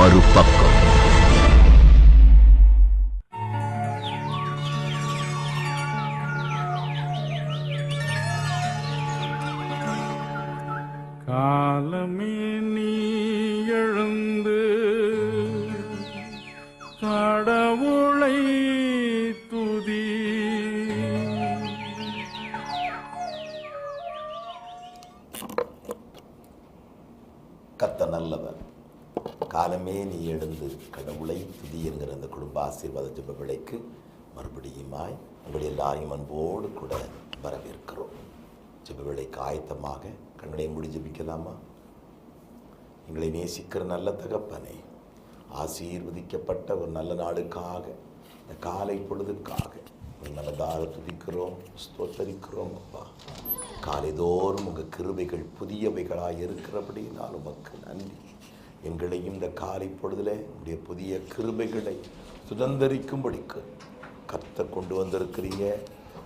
മറുപക്കം. ஆசீர்வாத ஜெப விலைக்கு மறுபடியுமாய் உங்கள் எல்லாரையும் அன்போடு கூட வரவேற்கிறோம். ஜெப விலைக்கு ஆயத்தமாக கண்ணனை முடி ஜபிக்கலாமா? எங்களை நேசிக்கிற நல்ல தகப்பனே ஆசீர்வதிக்கப்பட்ட ஒரு நல்ல நாளுக்காக இந்த காலை பொழுதுக்காக நல்லதாக துதிக்கிறோம் ஸ்தோத்தரிக்கிறோம் அப்பா. காலைதோறும் உங்கள் கிருபைகள் புதியவைகளாக இருக்கிறபடினால் உமக்கு நன்றி. எங்களையும் இந்த காலை பொழுதில் உடைய புதிய கிருபைகளை சுதந்திரிக்கும்படிக்கு கர்த்தர் கொண்டு வந்திருக்கிறீங்க.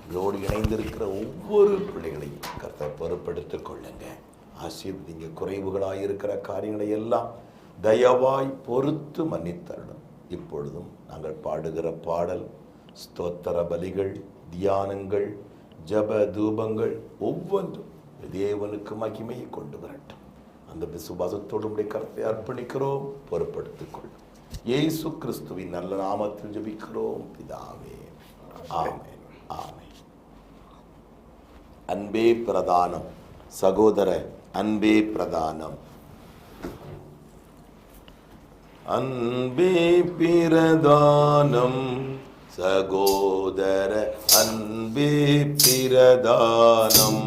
இதோடு இணைந்திருக்கிற ஒவ்வொரு பிள்ளைகளையும் கர்த்தர் பொறுப்படுத்திக் கொள்ளுங்க. ஆசீர்வதிங்க. குறைவுகளாக இருக்கிற காரியங்களை எல்லாம் தயவாய் பொறுத்து மன்னித்தரணும். இப்பொழுதும் நாங்கள் பாடுகிற பாடல் ஸ்தோத்திர பலிகள் தியானங்கள் ஜப தூபங்கள் ஒவ்வொன்றும் தேவனுக்கு மகிமையை கொண்டு வரட்டும். அந்த விசுவாசத்தோடு உடைய கருத்தை அர்ப்பணிக்கிறோம். பொறுப்படுத்திக் கொள்ளும் இயேசு கிறிஸ்துவின் நல்ல நாமத்தில் ஜபிக்கிறோம். பிதாவே ஆமே ஆமே அன்பே பிரதானம். சகோதர அன்பே பிரதானம். அன்பே பிரதானம். சகோதர அன்பே பிரதானம்.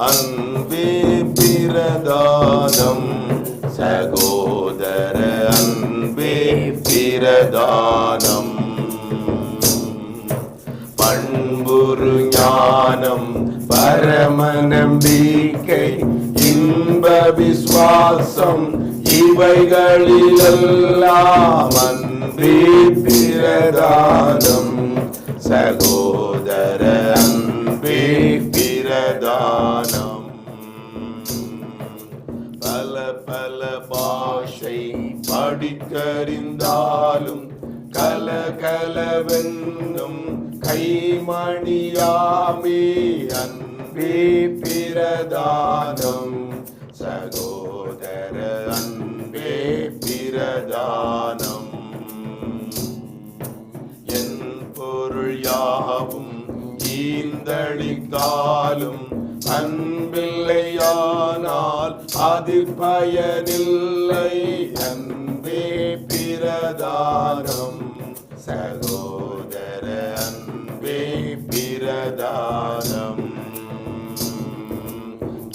அன்பே பிரதானம். சகோதர அன்பே பிரதானம். பண்புரு ஞானம் பரம நம்பிக்கை இன்ப விஸ்வாசம் இவைகளிலெல்லாம் அன்பே பிரதானம். சகோதர அன்பே பிரதானம். பல பல பாஷை படித்தறிந்தாலும் கல கலவென்னும் கைமணியாமே அன்பே பிரதானம். சகோதர அன்பே பிரதானம். என் பொருள் யாவும் ஈந்தளித்தாலும் அன்பில்லையானால் அது பயனில்லை. அன்பே பிரதானம். சகோதர அன்பே பிரதானம்.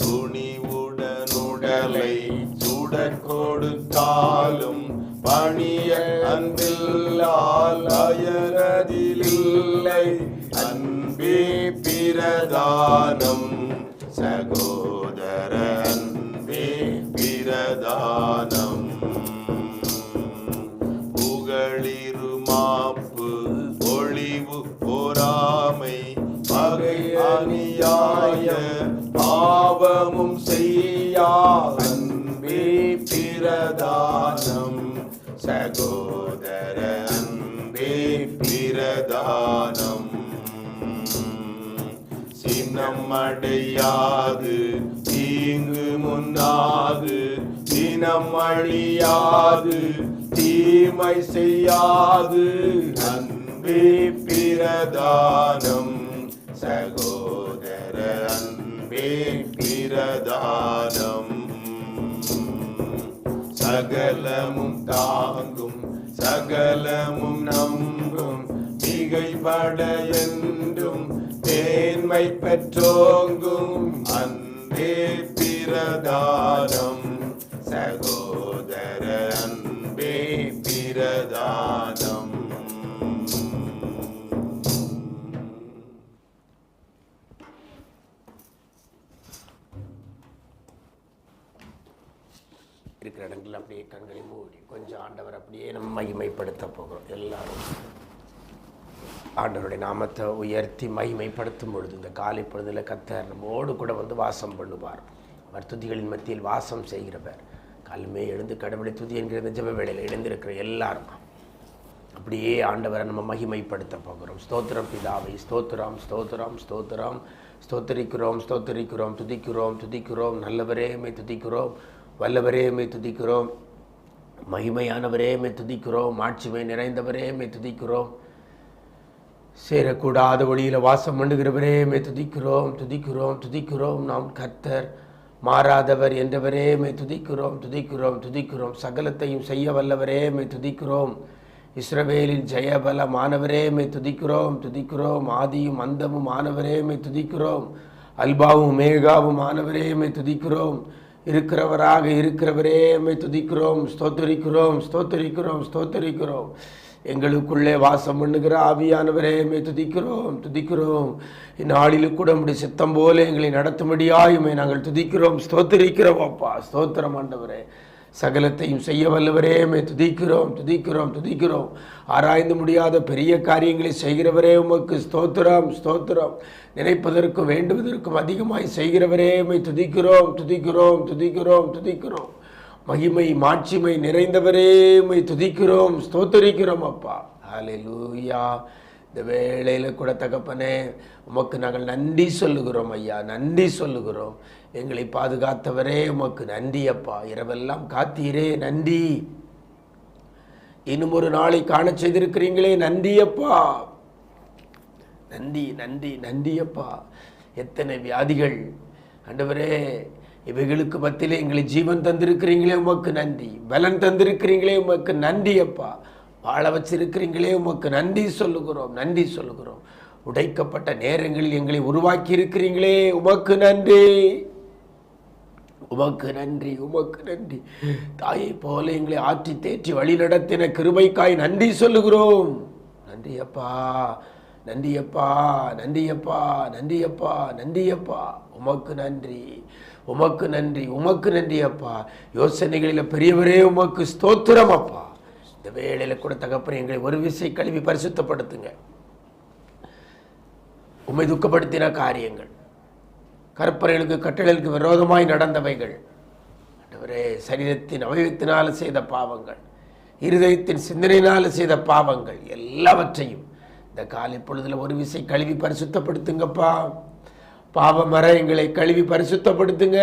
துணிவுடனுடலை சுட கொடுத்தாலும் பணிய அன்பில்லால் அயரதிலில்லை பிரதானம் சகோதரன் அன்பே பிரதானம். புகழிருமாப்பு ஒளிவு பொறாமை பகை அநியாய பாவமும் செய்யா அன்பே பிரதானம் சகோதர சின்னம் அடையாது தீங்கு முன்னாது. தினம் அழியாது. தீமை செய்யாது. அன்பே பிரதானம். சகோதர அன்பே பிரதானம். சகலமும் தாங்கும். சகலமும் நம்பும். மிகைப்பட என்றும் மேன்மை பெற்றோங்கும் அன்பே பிரதானம். சகோதர அன்பே பிரதானம். இருக்கிற இடங்கள் அப்படியே கண்களை மூடி கொஞ்சம் ஆண்டவர் அப்படியே நம்ம மகிமைப்படுத்த போகிறோம். எல்லாரும். ஆண்டவருடைய நாமத்தை உயர்த்தி மகிமைப்படுத்தும் பொழுது இந்த காலை பொழுதில் கத்தர் நம்மோடு கூட வந்து வாசம் பண்ணுவார். அவர் துதிகளின் மத்தியில் வாசம் செய்கிறவர். காலமே எழுந்து கடவுளை துதி என்கிற இந்த ஜப வேளையில் எழுந்திருக்கிற எல்லாரும். அப்படியே ஆண்டவரை நம்ம மகிமைப்படுத்த போகிறோம். ஸ்தோத்திரம் பிதாவை ஸ்தோத்திரம் ஸ்தோத்திரம் ஸ்தோத்திரம். ஸ்தோத்தரிக்கிறோம் ஸ்தோத்தரிக்கிறோம் துதிக்கிறோம் துதிக்கிறோம். நல்லவரேமை துதிக்கிறோம். வல்லவரேமை துதிக்கிறோம். மகிமையானவரேமை துதிக்கிறோம். ஆட்சிமை நிறைந்தவரேமை துதிக்கிறோம். சேரக்கூடாத வழியில் வாசம் பண்ணுகிறவரே மே துதிக்கிறோம் துதிக்கிறோம் துதிக்கிறோம் நாம் கர்த்தர். மாறாதவர் என்றவரே மை துதிக்கிறோம் துதிக்கிறோம் துதிக்கிறோம். சகலத்தையும் செய்ய வல்லவரே மை துதிக்கிறோம். இஸ்ரவேலின் ஜெயபல மாணவரேமே துதிக்கிறோம் துதிக்கிறோம். ஆதியும் அந்தமும் மாணவரேமே மை துதிக்கிறோம். அல்பாவும் மேகாவும் ஆனவரே மை துதிக்கிறோம். இருக்கிறவராக இருக்கிறவரே மை துதிக்கிறோம். ஸ்தோத்தரிக்கிறோம் ஸ்தோத்தரிக்கிறோம் ஸ்தோத்தரிக்கிறோம். எங்களுக்குள்ளே வாசம் பண்ணுகிற ஆவியானவரே மே துதிக்கிறோம் துதிக்கிறோம். இந்நாளிலும் கூட நம்முடைய சித்தம் போல எங்களை நடத்தும்படியாயுமே நாங்கள் துதிக்கிறோம் ஸ்தோத்திரிக்கிறோம் அப்பா. ஸ்தோத்திரம் ஆண்டவரே. சகலத்தையும் செய்ய வல்லவரே மே துதிக்கிறோம் துதிக்கிறோம் துதிக்கிறோம். ஆராய்ந்து முடியாத பெரிய காரியங்களை செய்கிறவரே உமக்கு ஸ்தோத்திரம் ஸ்தோத்திரம். நினைப்பதற்கும் வேண்டுவதற்கும் அதிகமாய் செய்கிறவரேமை துதிக்கிறோம் துதிக்கிறோம் துதிக்கிறோம் துதிக்கிறோம். மகிமை மாட்சிமை நிறைந்தவரே மை துதிக்கிறோம் ஸ்தோத்தரிக்கிறோம் அப்பா. ஹalleluya. இந்த வேளையில கூட தகப்பனே உமக்கு நாங்கள் நன்றி சொல்லுகிறோம் ஐயா. நன்றி சொல்லுகிறோம். எங்களை பாதுகாத்தவரே உமக்கு நன்றி அப்பா. இரவெல்லாம் காத்தீரே நன்றி. இன்னும் ஒரு நாளை காண செய்திருக்கிறீங்களே நன்றி அப்பா. நன்றி நன்றி நன்றி அப்பா. எத்தனை வியாதிகள். ஆண்டவரே இவைகளுக்கு மத்தியில் எங்களை ஜீவன் தந்திருக்கிறீங்களே உமக்கு நன்றி. பலன் தந்திருக்கிறீங்களே உமக்கு நன்றி அப்பா. வாழ வச்சிருக்கிறீங்களே உமக்கு நன்றி சொல்லுகிறோம் நன்றி சொல்லுகிறோம். உடைக்கப்பட்ட நேரங்களில் எங்களை உருவாக்கி இருக்கிறீங்களே உமக்கு நன்றி. உமக்கு நன்றி உமக்கு நன்றி. தாயை போல எங்களை ஆற்றி தேற்றி வழி நடத்தின கிருபைக்காய் நன்றி சொல்லுகிறோம். நன்றி அப்பா. நன்றி அப்பா. நன்றி அப்பா. நன்றி அப்பா. நன்றி அப்பா. உமக்கு நன்றி. உமக்கு நன்றி உமக்கு நன்றி அப்பா. யோசனைகளில் பெரியவரே உமக்கு ஸ்தோத்திரம் அப்பா. இந்த வேளையில் கூட தகப்பனே எங்களை ஒரு விசை கழுவி பரிசுத்தப்படுத்துங்க. உண்மை துக்கப்படுத்தின காரியங்கள். கற்பனைகளுக்கு கட்டளைகளுக்கு விரோதமாய் நடந்தவைகள். ஆண்டவரே சரீரத்தின் அவயத்தினால் செய்த பாவங்கள் இருதயத்தின் சிந்தனையினால் செய்த பாவங்கள் எல்லாவற்றையும் இந்த காலை பொழுதுல ஒரு விசை கழுவி பரிசுத்தப்படுத்துங்கப்பா. பாவமர எங்களை கழுவி பரிசுத்தப்படுத்துங்க.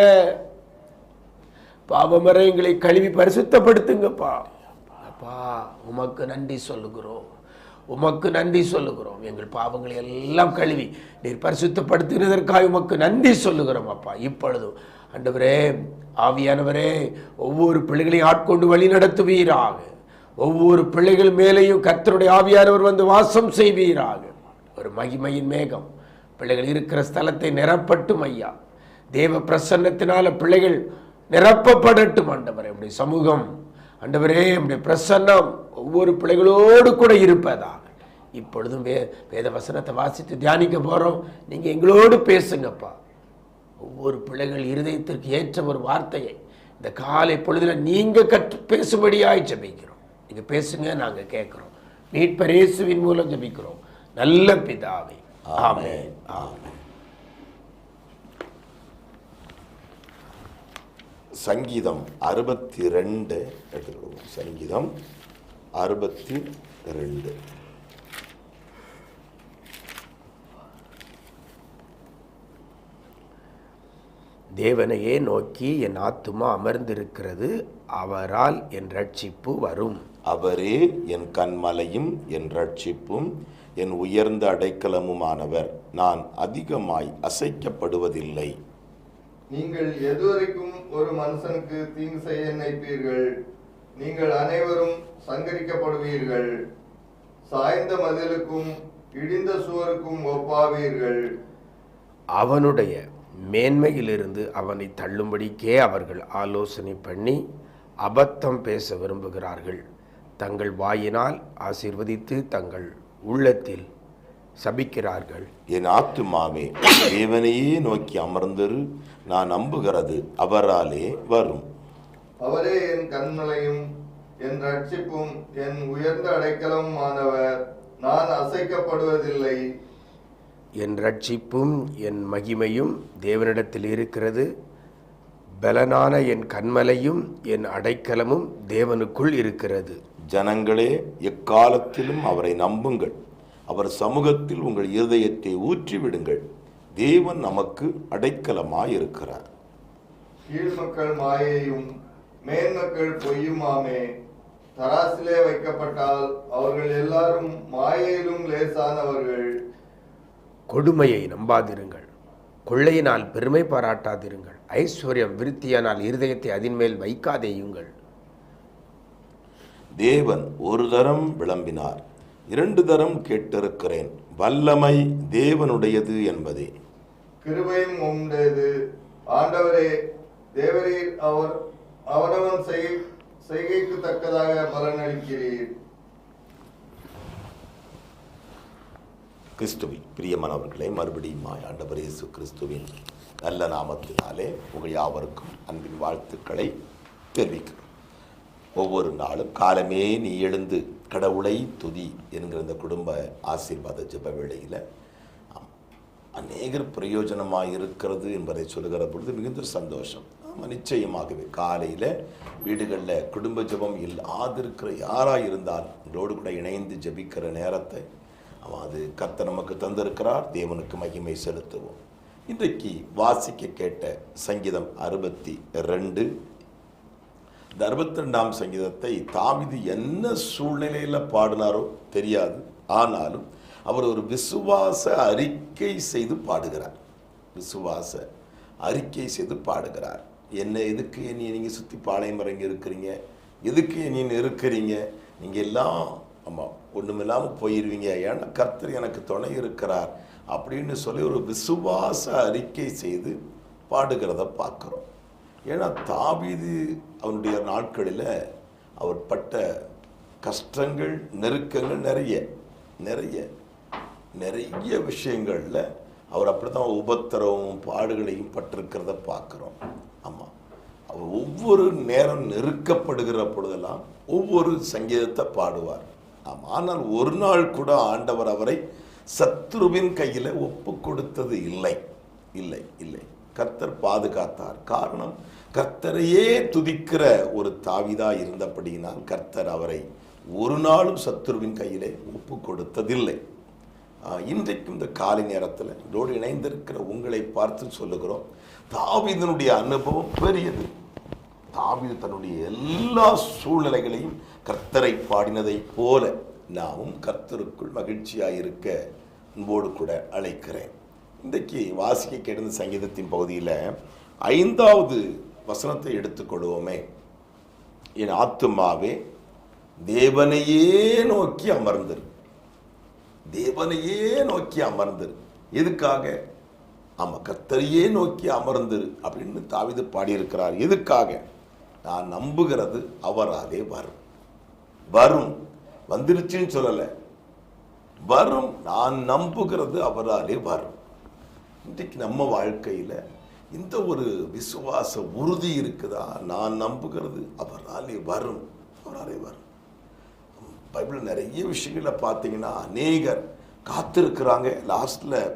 பாவமர எங்களை கழுவி பரிசுத்தப்படுத்துங்கப்பா. அப்பா உமக்கு நன்றி சொல்லுகிறோம். உமக்கு நன்றி சொல்லுகிறோம். எங்கள் பாவங்களை எல்லாம் கழுவி நீர் பரிசுத்தப்படுத்தினதற்காக உமக்கு நன்றி சொல்லுகிறோம் அப்பா. இப்பொழுதும் அண்டவரே ஆவியானவரே ஒவ்வொரு பிள்ளைகளையும் ஆட்கொண்டு வழி நடத்துவீராக. ஒவ்வொரு பிள்ளைகள் மேலேயும் கத்தருடைய ஆவியானவர் வந்து வாசம் செய்வீராக. ஒரு மகிமையின் மேகம். பிள்ளைகள் இருக்கிற ஸ்தலத்தை நிரப்பட்டும் ஐயா. தேவ பிரசன்னத்தினால பிள்ளைகள் நிரப்பப்படட்டும் ஆண்டவரே. உடைய சமூகம் ஆண்டவரே உடைய பிரசன்னம் ஒவ்வொரு பிள்ளைகளோடு கூட இருப்பதா இப்பொழுதும் வே வேத வசனத்தை வாசித்து தியானிக்க போகிறோம் நீங்கள் எங்களோடு பேசுங்கப்பா. ஒவ்வொரு பிள்ளைகள் இருதயத்திற்கு ஏற்ற ஒரு வார்த்தையை இந்த காலை பொழுதில் நீங்கள் கற்று பேசும்படியாய் ஜபிக்கிறோம். நீங்கள் பேசுங்க நாங்கள் கேட்குறோம். மீட்பரேசுவின் மூலம் ஜபிக்கிறோம். நல்ல பிதாவை ஆமென். ஆமென் சங்கீதம் அறுபத்தி ரெண்டு எடுத்துக்கொள்வோம். சங்கீதம் அறுபத்தி ரெண்டு தேவனையே நோக்கி என் ஆத்துமா அமர்ந்திருக்கிறது அவரால் என் ரட்சிப்பு வரும். அவரே என் கண்மலையும் என் ரட்சிப்பும் என் உயர்ந்த அடைக்கலமுமானவர். நான் அதிகமாய் அசைக்கப்படுவதில்லை. நீங்கள் எதுவரைக்கும் ஒரு மனுஷனுக்கு தீங்கு செய்ய நினைப்பீர்கள். நீங்கள் அனைவரும் சங்கரிக்கப்படுவீர்கள். சாய்ந்த மதிலுக்கும் இடிந்த சுவருக்கும் ஒப்பாவீர்கள். அவனுடைய மேன்மையிலிருந்து அவனை தள்ளும்படிக்கே அவர்கள் ஆலோசனை பண்ணி அபத்தம் பேச விரும்புகிறார்கள். தங்கள் வாயினால் ஆசீர்வதித்து தங்கள் உள்ளத்தில் சபிக்கிறார்கள். என் ஆத்துமாவே தேவனையே நோக்கி அமர்ந்திரு நான் நம்புகிறது அவராலே வரும். அவரே என் கண்மலையும் என் ரட்சிப்பும் என் உயர்ந்த அடைக்கலமும் ஆனவர். நான் அசைக்கப்படுவதில்லை. என் ரட்சிப்பும் என் மகிமையும் தேவனிடத்தில் இருக்கிறது. பலனான என் கண்மலையும் என் அடைக்கலமும் தேவனுக்குள் இருக்கிறது. ஜனங்களே எக்காலத்திலும் அவரை நம்புங்கள். அவர் சமூகத்தில் உங்கள் இருதயத்தை ஊற்றி விடுங்கள் தேவன் நமக்கு அடைக்கலமாயிருக்கிறார். கீழ்மக்கள் மாயையும் மேன்மக்கள் பொய்யுமாமே. தராசிலே வைக்கப்பட்டால் அவர்கள் எல்லாரும் மாயையிலும் லேசானவர்கள். கொடுமையை நம்பாதிருங்கள். கொள்ளையினால் பெருமை பாராட்டாதிருங்கள். ஐஸ்வர்யம் விருத்தியானால் இருதயத்தை அதின்மேல் வைக்காதேயுங்கள் தேவன் ஒரு தரம் விளம்பினார். இரண்டு தரம் கேட்டிருக்கிறேன். வல்லமை தேவனுடையது என்பதே. கிருபையும் உண்டது ஆண்டவரே தேவரீர் அவர் அவனவன் செய் செய்கைக்கு தக்கதாக பலனளிக்கிறீர் கிறிஸ்துவில் பிரியமானவர்களே மறுபடியும் ஆண்டவர் இயேசு கிறிஸ்துவின் நல்ல நாமத்தினாலே உங்கள் யாவருக்கும் அன்பின் வாழ்த்துக்களை தெரிவிக்கிறோம். ஒவ்வொரு நாளும் காலமே நீ எழுந்து கடவுளை துதி என்கிற இந்த குடும்ப ஆசீர்வாத ஜெப வேளையில் அநேகர் பிரயோஜனமாக இருக்கிறது என்பதை சொல்லுகிற பொழுது மிகுந்த சந்தோஷம். ஆமாம் நிச்சயமாகவே காலையில் வீடுகளில் குடும்ப ஜெபம் இல்லாதிருக்கிற யாராக இருந்தால் உங்களோடு கூட இணைந்து ஜெபிக்கிற நேரத்தை அவன் அது கத்தை நமக்கு தந்திருக்கிறார் தேவனுக்கு மகிமை செலுத்துவோம். இன்றைக்கு வாசிக்க கேட்ட சங்கீதம் அறுபத்தி ரெண்டு. இந்த அறுபத்தி ரெண்டாம் சங்கீதத்தை தாவிது என்ன சூழ்நிலையில் பாடினாரோ தெரியாது. ஆனாலும் அவர் ஒரு விசுவாச அறிக்கை செய்து பாடுகிறார். விசுவாச அறிக்கை செய்து பாடுகிறார். என்ன எதுக்கு என்னை நீங்கள் சுற்றி பாளையம் இறங்கி இருக்கிறீங்க? எதுக்கு என்னை இருக்கிறீங்க நீங்கள் எல்லாம் ஆமாம் ஒன்றுமில்லாமல் போயிடுவீங்க ஏன்னா கர்த்தர் எனக்கு துணை இருக்கிறார் அப்படின்னு சொல்லி ஒரு விசுவாச அறிக்கை செய்து பாடுகிறத பார்க்குறோம். ஏன்னா தாவீது அவனுடைய நாட்களில் அவர் பட்ட கஷ்டங்கள் நெருக்கங்கள் நிறைய நிறைய நிறைய விஷயங்களில் அவர் அப்படி தான் உபத்திரவும் பாடுகளையும் பட்டிருக்கிறத பார்க்குறோம். ஆமாம் அவர் ஒவ்வொரு நேரம் நெருக்கப்படுகிற பொழுதெல்லாம் ஒவ்வொரு சங்கீதத்தை பாடுவார். ஆமாம் ஆனால் ஒரு நாள் கூட ஆண்டவர் அவரை சத்ருவின் கையில் ஒப்பு கொடுத்தது இல்லை. இல்லை இல்லை. கர்த்தர் பாதுகாத்தார். காரணம் கர்த்தரையே துதிக்கிற ஒரு தாவிதா இருந்தபடியினால் கர்த்தர் அவரை ஒரு நாளும் சத்துருவின் கையிலே ஒப்பு கொடுத்ததில்லை. இன்றைக்கும் இந்த காலை நேரத்தில் இதோடு இணைந்திருக்கிற உங்களை பார்த்து சொல்லுகிறோம். தாவிதனுடைய அனுபவம் பெரியது. தாவிது தன்னுடைய எல்லா சூழ்நிலைகளையும் கர்த்தரை பாடினதைப் போல நாமும் கர்த்தருக்குள் மகிழ்ச்சியாக இருக்க அன்போடு கூட அழைக்கிறேன். இன்றைக்கு வாசிக்க கிடந்த சங்கீதத்தின் பகுதியில் ஐந்தாவது வசனத்தை எடுத்துக்கொள்வோமே. என் ஆத்துமாவே தேவனையே நோக்கி அமர்ந்திரு. தேவனையே நோக்கி அமர்ந்திரு. எதுக்காக? ஆமாம் கத்தரையே நோக்கி அமர்ந்திரு அப்படின்னு தாவிது பாடியிருக்கிறார். எதுக்காக? நான் நம்புகிறது அவராலே வரும். வரும். வந்துருச்சுன்னு சொல்லலை. வரும். நான் நம்புகிறது அவராலே வரும். இன்றைக்கு நம்ம வாழ்க்கையில் இந்த ஒரு விசுவாச உறுதி இருக்குதா நான் நம்புகிறது? அவராலே வரும். அவராலே வரும். பைபிள் நிறைய விஷயங்களை பார்த்தீங்கன்னா அநேகர் காத்திருக்கிறாங்க. லாஸ்ட்டில்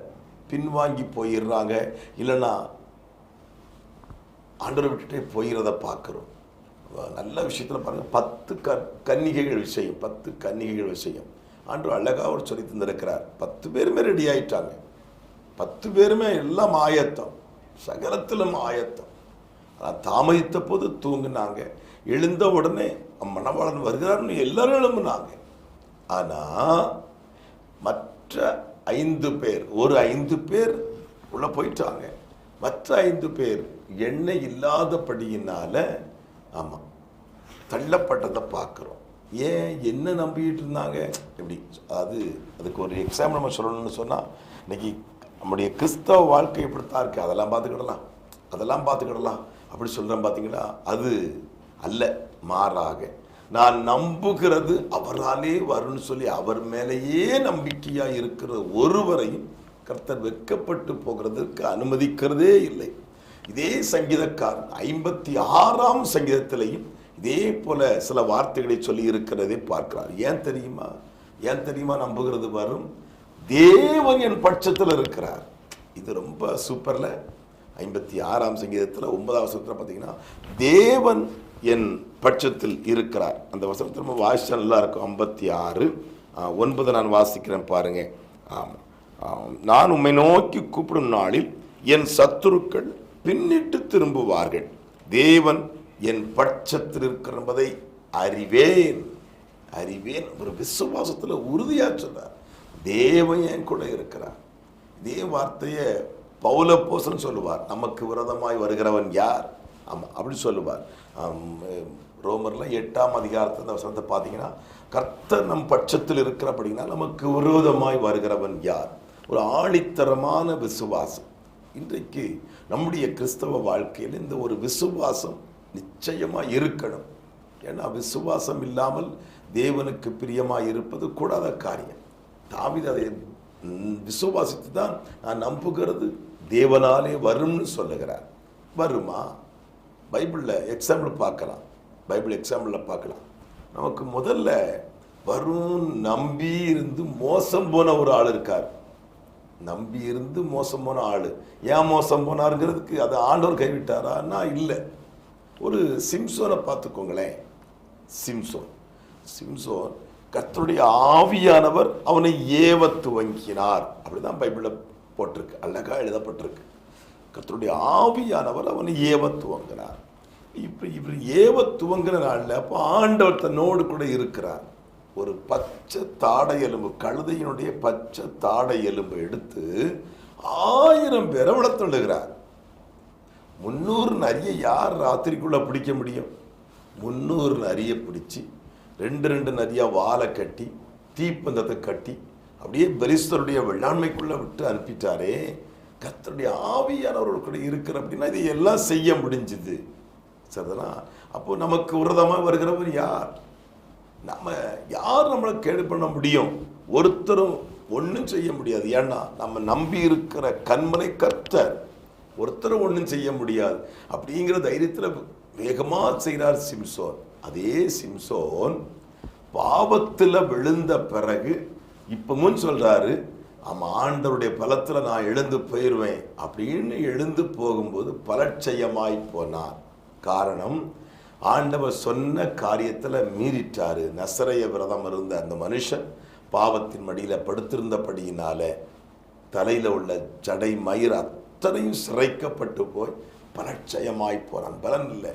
பின்வாங்கி போயிடுறாங்க. இல்லைன்னா ஆண்டரை விட்டுட்டே போயிடுறத பார்க்குறோம். நல்ல விஷயத்தில் பாருங்கள் பத்து க கன்னிகைகள் விஷயம். பத்து கன்னிகைகள் விஷயம். ஆண்டு அழகாக அவர் சொல்லி தந்திருக்கிறார். பத்து பேருமே ரெடி ஆயிட்டாங்க. பத்து பேருமே எல்லாம் ஆயத்தம். சகலத்திலும் ஆயத்தம். ஆனால் தாமதித்த போது தூங்குனாங்க. எழுந்த உடனே மணவாளன் வருகிறார்னு எல்லாரும் எழும்புனாங்க. ஆனால் மற்ற ஐந்து பேர் ஒரு ஐந்து பேர் உள்ள போயிட்டாங்க. மற்ற ஐந்து பேர் எண்ணெய் இல்லாதபடியினால ஆமாம் தள்ளப்பட்டதை பார்க்குறோம். ஏன்? என்ன நம்பிக்கிட்டு இருந்தாங்க? எப்படி? அது அதுக்கு ஒரு எக்ஸாம்பிள் நம்ம சொல்லணும்னு சொன்னால் இன்னைக்கு நம்முடைய கிறிஸ்தவ வாழ்க்கை இப்படித்தான் இருக்குது அதெல்லாம் பார்த்துக்கிடலாம். அதெல்லாம் பார்த்துக்கிடலாம். அப்படி சொல்கிறேன் பார்த்தீங்களா? அது அல்ல மாறாக. நான் நம்புகிறது அவராலே வரும்னு சொல்லி அவர் மேலேயே நம்பிக்கையாக இருக்கிற ஒருவரையும் கர்த்தர் வெட்கப்பட்டு போகிறதுக்கு அனுமதிக்கிறதே இல்லை. இதே சங்கீதக்காரன் ஐம்பத்தி ஆறாம் சங்கீதத்திலையும் இதே போல சில வார்த்தைகளை சொல்லி இருக்கிறதை பார்க்கிறார். ஏன் தெரியுமா? ஏன் தெரியுமா? நம்புகிறது வரும் தேவன் என் பட்சத்தில் இருக்கிறார். இது ரொம்ப சூப்பரில் ஐம்பத்தி ஆறாம் சங்கீதத்தில் ஒன்பதாம் வசனத்தில் பார்த்தீங்கன்னா தேவன் என் பட்சத்தில் இருக்கிறார். அந்த வசனத்தில் நம்ம வாசிச்சா நல்லா இருக்கும். ஐம்பத்தி ஆறு ஒன்பது நான் வாசிக்கிறேன் பாருங்க. ஆமாம் நான் உம்மை நோக்கி கூப்பிடும் நாளில் என் சத்துருக்கள் பின்னிட்டு திரும்புவார்கள். தேவன் என் பட்சத்தில் இருக்கிற என்பதை அறிவேன். அறிவேன். ஒரு விசுவாசத்தில் உறுதியாக சொன்னார் தேவன் என் கூட இருக்கிறார். இதே வார்த்தையை பௌலப்போசன் சொல்லுவார். நமக்கு விரதமாய் வருகிறவன் யார்? ஆமாம் அப்படி சொல்லுவார். ரோமரில் எட்டாம் அதிகாரத்தை இந்த வசனத்தை பார்த்தீங்கன்னா கர்த்தர் நம் பட்சத்தில் இருக்கிற அப்படின்னா நமக்கு விரோதமாய் வருகிறவன் யார்? ஒரு ஆழித்தரமான விசுவாசம். இன்றைக்கு நம்முடைய கிறிஸ்தவ வாழ்க்கையில் இந்த ஒரு விசுவாசம் நிச்சயமாக இருக்கணும். ஏன்னா விசுவாசம் இல்லாமல் தேவனுக்கு பிரியமாக இருப்பது கூடாத காரியம். தாவித அதை விசுவாசித்து தான் நான் நம்புகிறது. தேவனாலே வரும்னு சொல்லுகிறார். வருமா? பைபிளில் எக்ஸாம்பிள் பார்க்கலாம். பைபிள் எக்ஸாம்பிளில் பார்க்கலாம். நமக்கு முதல்ல வரும் நம்பி இருந்து மோசம் போன ஒரு ஆள் இருக்கார். நம்பி இருந்து மோசம் போன ஆள். ஏன் மோசம் போனாருங்கிறதுக்கு அதை ஆண்டவர் கைவிட்டாரான்னா இல்லை. ஒரு சிம்சோனை பார்த்துக்கோங்களேன். சிம்சோன். சிம்சோன் கத்தருடைய ஆவியானவர் அவனை ஏவ துவங்கினார் அப்படிதான் பைபிளில் போட்டிருக்கு. அழகா எழுதப்பட்டிருக்கு. கத்தருடைய ஆவியானவர் அவனை ஏவ துவங்கினார் இப்போ இவர் ஏவ துவங்கின நாளில் அப்போ ஆண்டவர் தன்னோடு கூட இருக்கிறார். ஒரு பச்சை தாடை எலும்பு கழுதையினுடைய பச்சை தாடை எலும்பு எடுத்து ஆயிரம் பேரை வளர்த்துள்ளுகிறார் முன்னூறு நரியை யார் ராத்திரிக்குள்ளே பிடிக்க முடியும்? முன்னூறு நரியை பிடிச்சி ரெண்டு ரெண்டு நதியாக வாழை கட்டி தீப்பந்தத்தை கட்டி அப்படியே பெரிஸ்தருடைய வெள்ளாண்மைக்குள்ளே விட்டு அனுப்பிட்டாரே. கத்தருடைய ஆவியானவர்கள் கூட இருக்கிற அப்படின்னா இது எல்லாம் செய்ய முடிஞ்சுது. சரிதானா? அப்போ நமக்கு விரதமாக வருகிறவர் யார்? நம்ம யார் நம்மளை கேடு பண்ண முடியும்? ஒருத்தரும் ஒன்றும் செய்ய முடியாது. ஏன்னா நம்ம நம்பி இருக்கிற கண்மனை கர்த்தர். ஒருத்தரும் ஒன்றும் செய்ய முடியாது. அப்படிங்கிற தைரியத்தில் வேகமாக செய்கிறார் சிம்சோன். அதே சிம்சோன் பாவத்தில் விழுந்த பிறகு இப்பவும் சொல்கிறாரு ஆமாம் ஆண்டவருடைய பலத்தில் நான் எழுந்து போயிடுவேன் அப்படின்னு எழுந்து போகும்போது பலட்சயமாய் போனார். காரணம் ஆண்டவர் சொன்ன காரியத்தில் மீறிட்டாரு. நசரைய விரதம் இருந்த அந்த மனுஷன் பாவத்தின் மடியில் படுத்திருந்தபடியினால தலையில் உள்ள ஜடை மயிர் அத்தனையும் சிறைக்கப்பட்டு போய் பலட்சயமாய் போனான். பலன் இல்லை.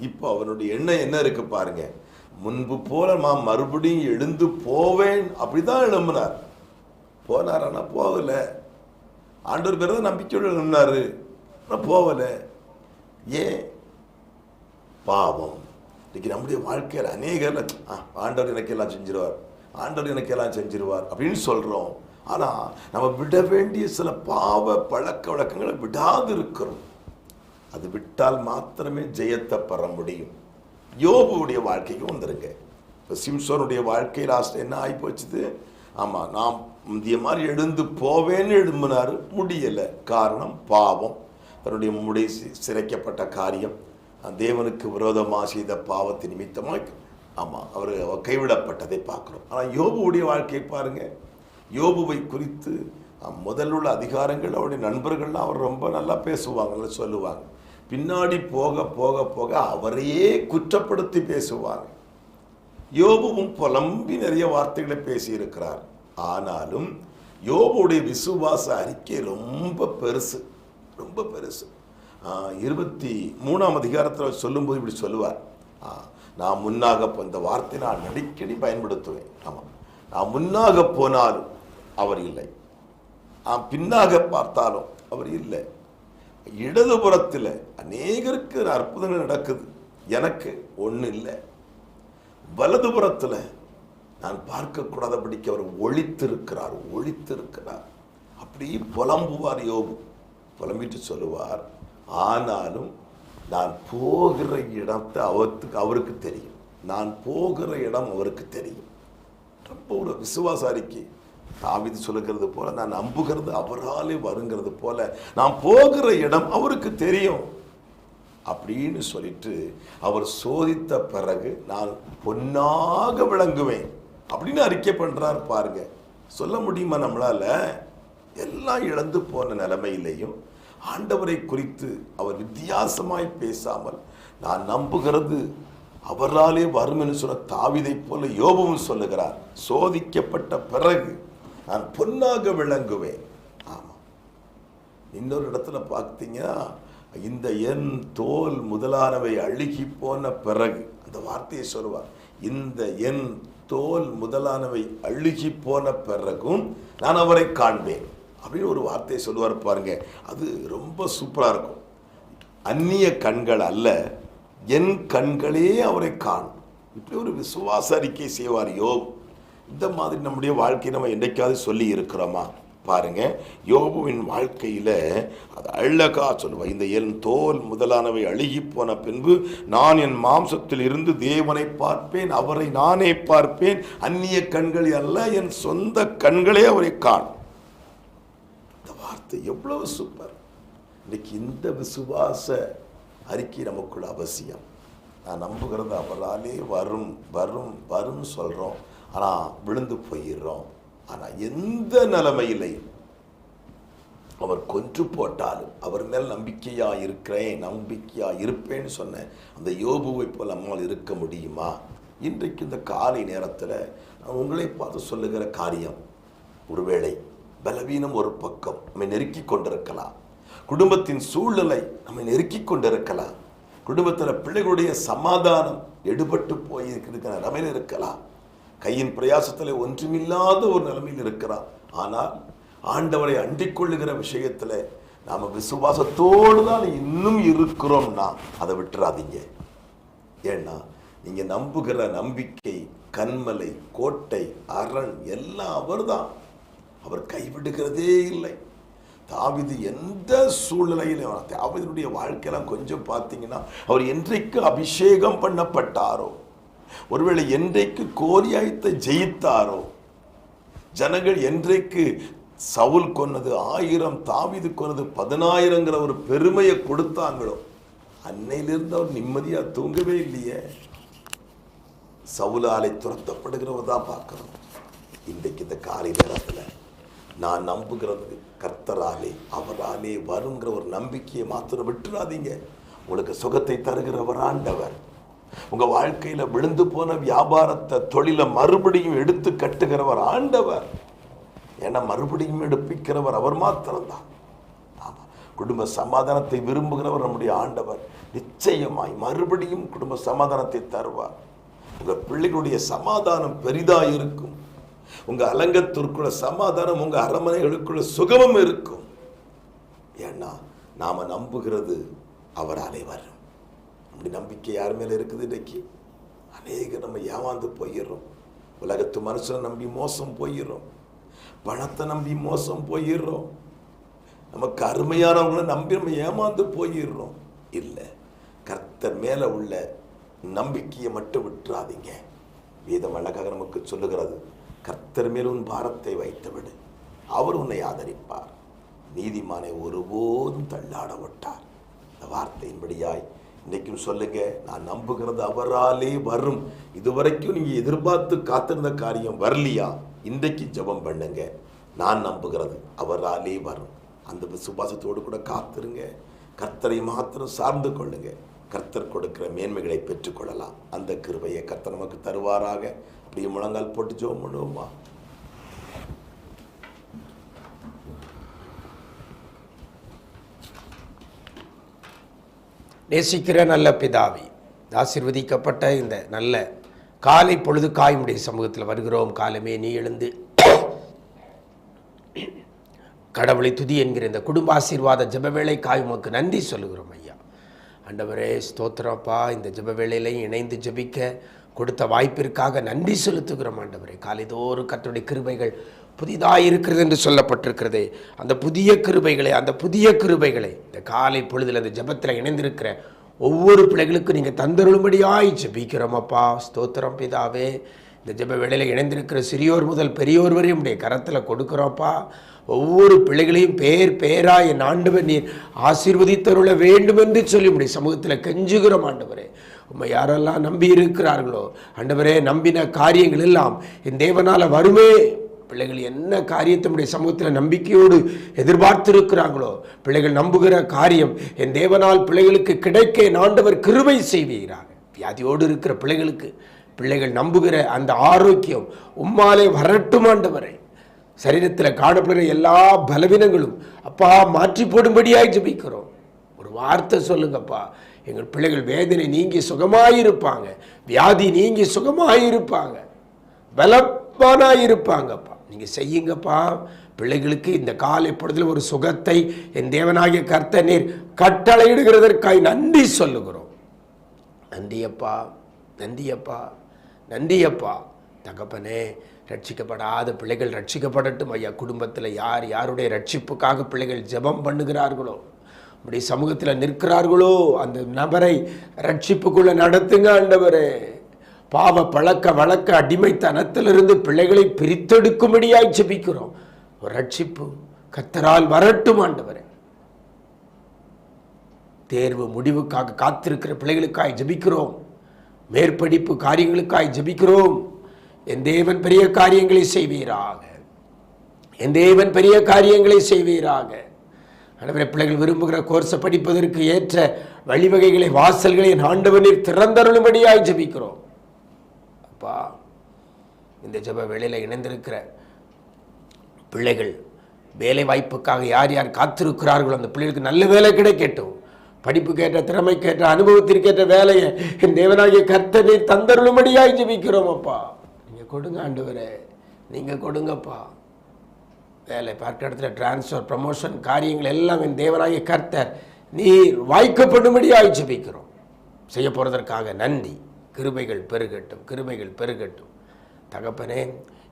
இப்போ அவனுடைய எண்ணம் என்ன இருக்கு பாருங்க. முன்பு போல நான் மறுபடியும் எழுந்து போவேன். அப்படிதான் எழும்பினார். போனார் ஆனால் போகல. ஆண்டவர் பேர் தான் நம்பிக்கையோடு எழும்பினாரு. ஆனால் போகலை. ஏன்? பாவம். இன்னைக்கு நம்முடைய வாழ்க்கையில் அநேகர் "ஆ, ஆண்டவர் எனக்கு எல்லாம் செஞ்சிருவார். ஆண்டவர் எனக்கு எல்லாம் செஞ்சிருவார். அப்படின்னு சொல்கிறோம் ஆனால் நம்ம விட வேண்டிய சில பாவ பழக்க வழக்கங்களை விடாது இருக்கிறோம் அது விட்டால் மாத்திரமே ஜெயத்தை பெற முடியும். யோபுடைய வாழ்க்கைக்கு வந்துருங்க. இப்போ சிம்சோனுடைய வாழ்க்கை லாஸ்ட் என்ன ஆகி போச்சுது ஆமாம் நான் முந்திய மாதிரி எழுந்து போவேன்னு எழும்பினார். முடியலை. காரணம் பாவம். தன்னுடைய முடி சி- காரியம். தேவனுக்கு விரோதமாக செய்த பாவத்தின் நிமித்தமாக ஆமாம் அவர் அவர் கைவிடப்பட்டதை பார்க்குறோம். ஆனால் யோபுவுடைய வாழ்க்கையை பாருங்கள் யோபுவை குறித்து முதலுள்ள அதிகாரங்கள் அவருடைய நண்பர்கள்லாம் அவர் ரொம்ப நல்லா பேசுவாங்க நல்லா சொல்லுவாங்க. பின்னாடி போக போக போக அவரையே குற்றப்படுத்தி பேசுவார். யோபுவும் புலம்பி நிறைய வார்த்தைகளை பேசியிருக்கிறார். ஆனாலும் யோபுடைய விசுவாச அறிக்கை ரொம்ப பெருசு ரொம்ப பெருசு. இருபத்தி மூணாம் அதிகாரத்தில் சொல்லும்போது இப்படி சொல்லுவார். நான் முன்னாக இந்த வார்த்தை நான் அடிக்கடி பயன்படுத்துவேன். ஆமாம் நான் முன்னாக போனாலும் அவர் இல்லை. நான் பின்னாக பார்த்தாலும் அவர் இல்லை. இடதுபுறத்தில் அநேகருக்கு அற்புதங்கள் நடக்குது. எனக்கு ஒன்றும் இல்லை. வலதுபுறத்தில் நான் பார்க்கக்கூடாதபடிக்கு அவர் ஒழித்திருக்கிறார் ஒழித்திருக்கிறார் அப்படி புலம்புவார் யோபு. புலம்பிட்டு சொல்லுவார் ஆனாலும் நான் போகிற இடத்தை அவருக்கு அவருக்கு தெரியும். நான் போகிற இடம் அவருக்கு தெரியும். ரொம்ப ஒரு விசுவாச அறிக்கை தாவிது சொல்லுகிறது போல நான் நம்புகிறது அவராலே வருங்கிறது போல நான் போகிற இடம் அவருக்கு தெரியும். அப்படின்னு சொல்லிட்டு அவர் சோதித்த பிறகு நான் பொன்னாக விளங்குவேன். அப்படின்னு அறிக்கை பண்றார் பாருங்க. சொல்ல முடியுமா நம்மளால? எல்லாம் இழந்து போன நிலைமையிலையும் ஆண்டவரை குறித்து அவர் வித்தியாசமாய் பேசாமல் நான் நம்புகிறது அவராலே வரும் என்று சொன்ன தாவிதைப் போல யோபுவும் சொல்லுகிறார். சோதிக்கப்பட்ட பிறகு நான் பொன்னாக விளங்குவேன். ஆமாம் இன்னொரு இடத்துல பார்த்தீங்கன்னா இந்த என் தோல் முதலானவை அழுகி போன பிறகு அந்த வார்த்தையை சொல்லுவார். இந்த என் தோல் முதலானவை அழுகி போன பிறகும் நான் அவரை காண்பேன். அப்படின்னு ஒரு வார்த்தையை சொல்லுவார் பாருங்க. அது ரொம்ப சூப்பராக இருக்கும். அந்நிய கண்கள் அல்ல என் கண்களே அவரை காணும். இப்படி ஒரு விசுவாச அறிக்கை செய்வார் யோகம் இந்த மாதிரி நம்முடைய வாழ்க்கையை நம்ம என்றைக்காவது சொல்லி இருக்கிறோமா? பாருங்க யோபுவின் வாழ்க்கையில அது அழகா சொல்லுவேன் இந்த என் தோல் முதலானவை அழுகி போன பின்பு நான் என் மாம்சத்தில் இருந்து தேவனை பார்ப்பேன் அவரை நானே பார்ப்பேன். அந்நிய கண்கள் அல்ல என் சொந்த கண்களே அவரை காணும். இந்த வார்த்தை எவ்வளவு சூப்பர் இன்னைக்கு இந்த விசுவாச அறிக்கை நமக்குள்ள அவசியம். நான் நம்புகிறது அவராலே வரும் வரும் வரும் சொல்கிறோம் ஆனால் விழுந்து போயிடுறோம். ஆனால் எந்த நிலைமையிலையும் அவர் கொன்று போட்டாலும் அவர் மேல் நம்பிக்கையாக இருக்கிறேன் நம்பிக்கையாக இருப்பேன்னு சொன்ன அந்த யோபுவை போல் நம்மால் இருக்க முடியுமா? இன்றைக்கு இந்த காலை நேரத்தில் நான் உங்களை பார்த்து சொல்லுகிற காரியம் ஒருவேளை பலவீனம் ஒரு பக்கம் நம்மை நெருக்கி கொண்டிருக்கலாம். குடும்பத்தின் சூழ்நிலை நம்மை நெருக்கி கொண்டிருக்கலாம். குடும்பத்தில் பிள்ளைகளுடைய சமாதானம் எடுபட்டு போய் இருக்கிற நிலைமையில் இருக்கலாம். கையின் பிரயாசத்தில் ஒன்றுமில்லாத ஒரு நிலைமையில் இருக்கிறான் ஆனால் ஆண்டவரை அண்டிக்கொள்ளுகிற விஷயத்தில் நாம் விசுவாசத்தோடு தான் இன்னும் இருக்கிறோம்னா அதை விட்டுறாதீங்க. ஏன்னா நீங்கள் நம்புகிற நம்பிக்கை கண்மலை கோட்டை அரண் எல்லாம் அவர்தான். அவர் கைவிடுகிறதே இல்லை. தாவிது எந்த சூழ்நிலையிலும் தாவிதனுடைய வாழ்க்கையெல்லாம் கொஞ்சம் பார்த்தீங்கன்னா அவர் என்றைக்கு அபிஷேகம் பண்ணப்பட்டாரோ ஒருவேளை என்றைக்கு கோரியாயத்தை ஜெயித்தாரோ? ஜனங்கள் என்றைக்கு சவுல் கொன்னது ஆயிரம் தாவிது கொன்னது பதினாயிரங்கிற ஒரு பெருமையை கொடுத்தாங்களோ? அன்னையிலிருந்து அவர் நிம்மதியா தூங்கவே இல்லையே. சவுலாலை துரத்தப்படுகிறவர் தான் பார்க்கணும் இன்றைக்கு இந்த காலை நேரத்தில் நான் நம்புகிறது கர்த்தராலே அவராலே வருங்கிற ஒரு நம்பிக்கையை மாத்திரம் விட்டுறாதீங்க. உங்களுக்கு சுகத்தை தருகிறவர் ஆண்டவர். உங்க வாழ்க்கையில விழுந்து போன வியாபாரத்தை தொழிலை மறுபடியும் எடுத்து கட்டுகிறவர் ஆண்டவர். ஏன்னா மறுபடியும் எடுப்பிக்கிறவர் அவர் மாத்திரம்தான். ஆமா. குடும்ப சமாதானத்தை விரும்புகிறவர் நம்முடைய ஆண்டவர். நிச்சயமாய் மறுபடியும் குடும்ப சமாதானத்தை தருவார். உங்க பிள்ளைகளுடைய சமாதானம் பெரிதா இருக்கும். உங்க அலங்கத்திற்குள்ள சமாதானம் உங்க அரமனைகளுக்குள்ள சுகமும் இருக்கும். ஏன்னா நாம நம்புகிறது அவராலே வரும் நம்முடைய நம்பிக்கை யார் மேலே இருக்குது இன்னைக்கு? அநேக நம்ம ஏமாந்து போயிடுறோம். உலகத்து மனுஷனை நம்பி மோசம் போயிடுறோம். பணத்தை நம்பி மோசம் போயிடுறோம். நமக்கு அருமையானவங்களை நம்பி நம்ம ஏமாந்து போயிடுறோம். இல்லை கர்த்தர் மேலே உள்ள நம்பிக்கையை மட்டும் விட்டுறாதீங்க. வேதம் அழகாக நமக்கு சொல்லுகிறது கர்த்தர் மேல் உன் பாரத்தை வைத்துவிடு. அவர் உன்னை ஆதரிப்பார். நீதிமானை ஒருபோதும் தள்ளாட விட்டார். இந்த வார்த்தையின்படியாய் இன்றைக்கும் சொல்லுங்க நான் நம்புகிறது அவராலே வரும். இதுவரைக்கும் நீங்க எதிர்பார்த்து காத்திருந்த காரியம் வரலையா? இன்றைக்கு ஜெபம் பண்ணுங்க. நான் நம்புகிறது அவராலே வரும். அந்த விசுவாசத்தோடு கூட காத்திருங்க. கர்த்தரை மாத்திரம் சார்ந்து கொள்ளுங்க. கர்த்தர் கொடுக்கிற மேன்மைகளை பெற்றுக்கொள்ளலாம். அந்த கிருபையை கர்த்தர் நமக்கு தருவாராக. அப்படியே முழங்கால் போட்டு ஜெபம் பண்ணுவோமா? நேசிக்கிற நல்ல பிதாவி ஆசிர்வதிக்கப்பட்ட இந்த நல்ல காலை பொழுது காயமுடைய சமூகத்தில் வருகிறோம். காலமே நீ எழுந்து. கடவுளை துதி என்கிற இந்த குடும்ப ஆசீர்வாத ஜெபவேளை காயமுக்கு நன்றி சொல்லுகிறோம் ஐயா. ஆண்டவரே ஸ்தோத்திரப்பா இந்த ஜபவேளையிலையும் இணைந்து ஜெபிக்க கொடுத்த வாய்ப்பிற்காக நன்றி செலுத்துகிறோம் ஆண்டவரே. காலைதோறும் கத்துடைய கிருபைகள் புதிதாக இருக்கிறது என்று சொல்லப்பட்டிருக்கிறது. அந்த புதிய கிருபைகளை அந்த புதிய கிருபைகளை இந்த காலை பொழுதில் அந்த ஜெபத்தில் இணைந்திருக்கிற ஒவ்வொரு பிள்ளைகளுக்கும் நீங்கள் தந்தருளும்படியாய் ஜபிக்கிறோமப்பா. ஸ்தோத்திரம் பிதாவே. இந்த ஜெப வேளையில் இணைந்திருக்கிற சிறியோர் முதல் பெரியோர் வரை உடைய கரத்தில் கொடுக்குறோப்பா. ஒவ்வொரு பிள்ளைகளையும் பேர் பேரா என் ஆண்டவர் நீர் ஆசீர்வதித்தருள வேண்டும் என்று சொல்லி உடைய சமூகத்தில் கெஞ்சுகிறோம் ஆண்டவரே. உண்மை யாரெல்லாம் நம்பி இருக்கிறார்களோ ஆண்டவரே நம்பின காரியங்கள் எல்லாம் என் தேவனால் வருமே. பிள்ளைகள் என்ன காரியத்தினுடைய சமூகத்தில் நம்பிக்கையோடு எதிர்பார்த்திருக்கிறாங்களோ பிள்ளைகள் நம்புகிற காரியம் என் தேவனால் பிள்ளைகளுக்கு கிடைக்க நாண்டவர் கிருபை செய்வீராக. வியாதியோடு இருக்கிற பிள்ளைகளுக்கு பிள்ளைகள் நம்புகிற அந்த ஆரோக்கியம் உம்மாலே வரட்டும் ஆண்டவரே. சரீரத்தில் காணப்படுகிற எல்லா பலவீனங்களும் அப்பா மாற்றி போடும்படியாய் ஜபிக்கிறோம். ஒரு வார்த்தை சொல்லுங்கப்பா. எங்கள் பிள்ளைகள் வேதனை நீங்கி சுகமாயிருப்பாங்க. வியாதி நீங்கி சுகமாயிருப்பாங்க. பலப்பானாயிருப்பாங்கப்பா நீங்கள் செய்யுங்கப்பா. பிள்ளைகளுக்கு இந்த காலை பொழுதில் ஒரு சுகத்தை என் தேவனாகிய கர்த்த நீர் கட்டளையிடுகிறதற்காய் நன்றி சொல்லுகிறோம். நன்றியப்பா நன்றியப்பா நன்றியப்பா. தகப்பனே ரட்சிக்கப்படாத பிள்ளைகள் ரட்சிக்கப்படட்டும் ஐயா. குடும்பத்தில் யார் யாருடைய ரட்சிப்புக்காக பிள்ளைகள் ஜெபம் பண்ணுகிறார்களோ அப்படி சமூகத்தில் நிற்கிறார்களோ அந்த நபரை ரட்சிப்புக்குள்ளே நடத்துங்க ஆண்டவரே. பாவ பழக்க வழக்க அடிமைத்தனத்திலிருந்து பிள்ளைகளை பிரித்தெடுக்கும்படியாய் ஜெபிக்கிறோம். ஒரு ரட்சிப்பு. கத்தரால் வரட்டும் ஆண்டவரே. தேர்வு முடிவுக்காக காத்திருக்கிற பிள்ளைகளுக்காய் ஜெபிக்கிறோம். மேற்படிப்பு காரியங்களுக்காய் ஜெபிக்கிறோம். என் தேவன் பெரிய காரியங்களை செய்வீராக. என் தேவன் பெரிய காரியங்களை செய்வீராக. ஆண்டவரே பிள்ளைகள் விரும்புகிற கோர்ஸை படிப்பதற்கு ஏற்ற வழிவகைகளை வாசல்களை ஆண்டவனில் திறந்தருளும்படியாய் ஜபிக்கிறோம். அப்பா இந்த ஜப வேலையில் இணைந்திருக்கிற பிள்ளைகள் வேலை வாய்ப்புக்காக யார் யார் காத்திருக்கிறார்களோ அந்த பிள்ளைகளுக்கு நல்ல வேலை கிடைக்கட்டும். படிப்புக்கேற்ற திறமைக்கேற்ற அனுபவத்திற்கேற்ற வேலையை என் தேவனாகிய கர்த்தனை தந்தருளும்படியாய் ஜெபிக்கிறோம் அப்பா. நீங்கள் கொடுங்க ஆண்டவரே. நீங்கள் கொடுங்கப்பா. வேலை பார்க்க இடத்துல டிரான்ஸ்ஃபர் ப்ரமோஷன் காரியங்கள் எல்லாம் என் தேவனாகிய கர்த்தர் நீர் வாய்க்கப்படும்படியாய் ஜெபிக்கிறோம். செய்ய போகிறதற்காக நன்றி. கிருபைகள் பெருகட்டும் கிருபைகள் பெருகட்டும். தகப்பனே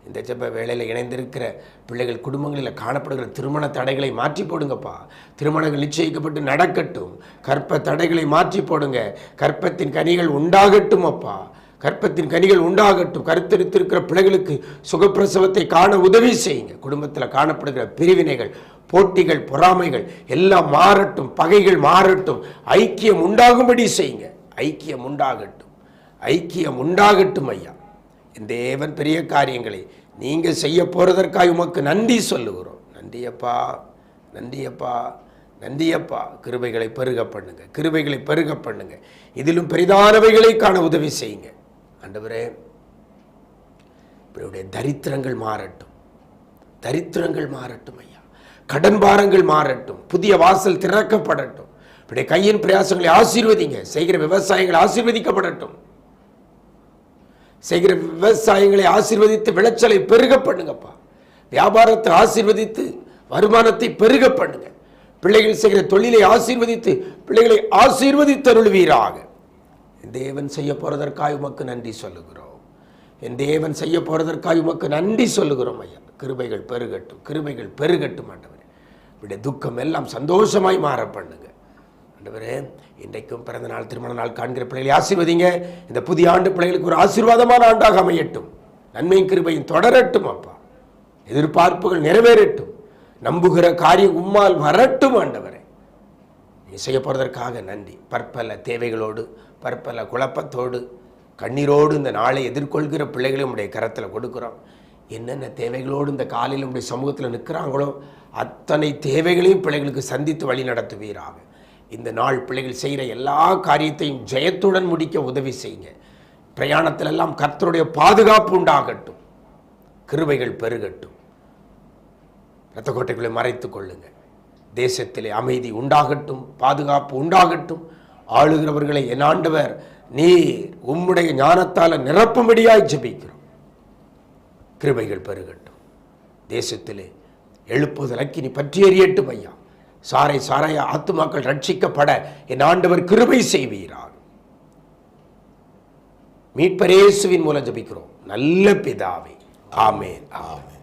இந்த ஜெப வேலையில் இணைந்திருக்கிற பிள்ளைகள் குடும்பங்களில் காணப்படுகிற திருமண தடைகளை மாற்றி போடுங்கப்பா. திருமணங்கள் நிச்சயிக்கப்பட்டு நடக்கட்டும். கற்ப தடைகளை மாற்றி போடுங்க. கற்பத்தின் கனிகள் உண்டாகட்டும் அப்பா. கற்பத்தின் கனிகள் உண்டாகட்டும். கருத்தெடுத்திருக்கிற பிள்ளைகளுக்கு சுகப்பிரசவத்தை காண உதவி செய்யுங்க. குடும்பத்தில் காணப்படுகிற பிரிவினைகள் போட்டிகள் பொறாமைகள் எல்லாம் மாறட்டும். பகைகள் மாறட்டும். ஐக்கியம் உண்டாகும்படி செய்யுங்க. ஐக்கியம் உண்டாகட்டும். ஐக்கியம் உண்டாகட்டும் ஐயா. என் தேவன் பெரிய காரியங்களை நீங்கள் செய்ய போகிறதற்காக உமக்கு நன்றி சொல்லுகிறோம். நன்றியப்பா நன்றியப்பா நன்றியப்பா. கிருபைகளை பெருக பண்ணுங்க கிருபைகளை பெருக பண்ணுங்க. இதிலும் பெரிதானவைகளை காண உதவி செய்யுங்க. ஆண்டவரே இவருடைய தரித்திரங்கள் மாறட்டும். தரித்திரங்கள் மாறட்டும் ஐயா. கடன் பாரங்கள் மாறட்டும். புதிய வாசல் திறக்கப்படட்டும். இப்படி கையின் பிரயாசங்களை ஆசீர்வதிங்க. செய்கிற விவசாயங்கள் ஆசீர்வதிக்கப்படட்டும். செய்கிற விவசாயங்களை ஆசீர்வதித்து விளைச்சலை பெருக பண்ணுங்கப்பா. வியாபாரத்தை ஆசீர்வதித்து வருமானத்தை பெருக பண்ணுங்க. பிள்ளைகள் செய்கிற தொழிலை ஆசீர்வதித்து பிள்ளைகளை ஆசீர்வதித்தருள்வீராக என் தேவன் செய்ய போறதற்காக உமக்கு நன்றி சொல்லுகிறோம். என் தேவன் செய்ய போறதற்காக உமக்கு நன்றி சொல்லுகிறோம் ஐயா. கிருபைகள் பெருகட்டும் கிருபைகள் பெருகட்டும் ஆண்டவரே. இப்படி துக்கம் எல்லாம் சந்தோஷமாய் மாற பண்ணுங்க. ஆண்டவரே இன்றைக்கும் பிறந்த நாள் திருமண நாள் காண்கிற பிள்ளைகளை ஆசீர்வதிங்க. இந்த புதிய ஆண்டு பிள்ளைகளுக்கு ஒரு ஆசீர்வாதமான ஆண்டாக அமையட்டும். நன்மையும் கிருபையும் தொடரட்டும் அப்பா. எதிர்பார்ப்புகள் நிறைவேறட்டும். நம்புகிற காரியம் உம்மால் வரட்டும் ஆண்டவரே. நீ செய்ய போகிறதற்காக நன்றி. பற்பல தேவைகளோடு பற்பல குழப்பத்தோடு கண்ணீரோடு இந்த நாளை எதிர்கொள்கிற பிள்ளைகளை உடைய கரத்தில் கொடுக்குறோம். என்னென்ன தேவைகளோடு இந்த காலையில் உடைய சமூகத்தில் நிற்கிறாங்களோ அத்தனை தேவைகளையும் பிள்ளைகளுக்கு சந்தித்து வழி நடத்துவீராக. இந்த நாள் பிள்ளைகள் செய்கிற எல்லா காரியத்தையும் ஜெயத்துடன் முடிக்க உதவி செய்யுங்க. பிரயாணத்திலெல்லாம் கர்த்தருடைய பாதுகாப்பு உண்டாகட்டும். கிருபைகள் பெருகட்டும். இரத்த கோட்டைகளை மறைத்துக் கொள்ளுங்க. தேசத்திலே அமைதி உண்டாகட்டும் பாதுகாப்பு உண்டாகட்டும். ஆளுகிறவர்களை என் ஆண்டவர் நீர் உம்முடைய ஞானத்தால் நிரப்பும்படியாய் ஜெபிக்கிறோம். கிருபைகள் பெருகட்டும். தேசத்திலே எழுப்புதல் அக்கினி பற்றி எறியட்டும் ஐயா. சாரை சாராய ஆத்துமாக்கள் ரட்சிக்கப்பட என் ஆண்டவர் கிருபை செய்வீரார். மீட்பரேசுவின் மூலம் ஜெபிக்கிறோம். நல்ல பிதாவே. ஆமென். ஆமென்.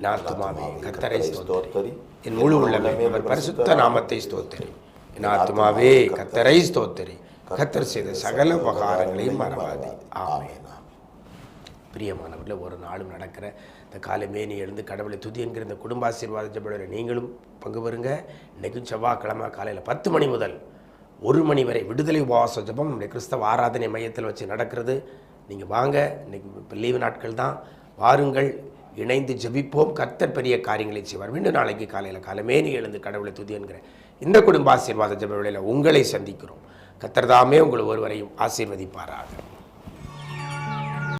என் ஆத்துமாவே கர்த்தரை ஸ்தோத்தரி. என் முழு உள்ளமே அவர் பரிசுத்த நாமத்தை ஸ்தோத்தரி. என் ஆத்துமாவே கர்த்தரை ஸ்தோத்தரி. கர்த்தர் செய்த சகல உபகாரங்களையும் மறவாதே. ஆமென். பிரியமானவர்களே ஒரு நாளும் நடக்கிற இந்த காலை நீ எழுந்து கடவுளை துதி என்கிற இந்த குடும்பாசீர்வாத ஜபடுற நீங்களும் பங்கு பெறுங்க. இன்றைக்கும் செவ்வாய்க்கிழமை காலையில் பத்து மணி முதல் ஒரு மணி வரை விடுதலை உபவாச ஜபம் நம்முடைய கிறிஸ்தவ ஆராதனை மையத்தில் வச்சு நடக்கிறது. நீங்கள் வாங்க இன்றைக்கி இப்போ லீவு நாட்கள் தான். வாருங்கள் இணைந்து ஜெபிப்போம். கர்த்தர் பெரிய காரியங்களை செய்வார். மீண்டும் நாளைக்கு காலையில் காலமே நீ எழுந்து கடவுளை துதி என்கிற இந்த குடும்ப ஆசீர்வாத ஜப வேளையில் உங்களை சந்திக்கிறோம். கர்த்தர் தாமே உங்கள் ஒருவரையும் ஆசீர்வதிப்பாராக.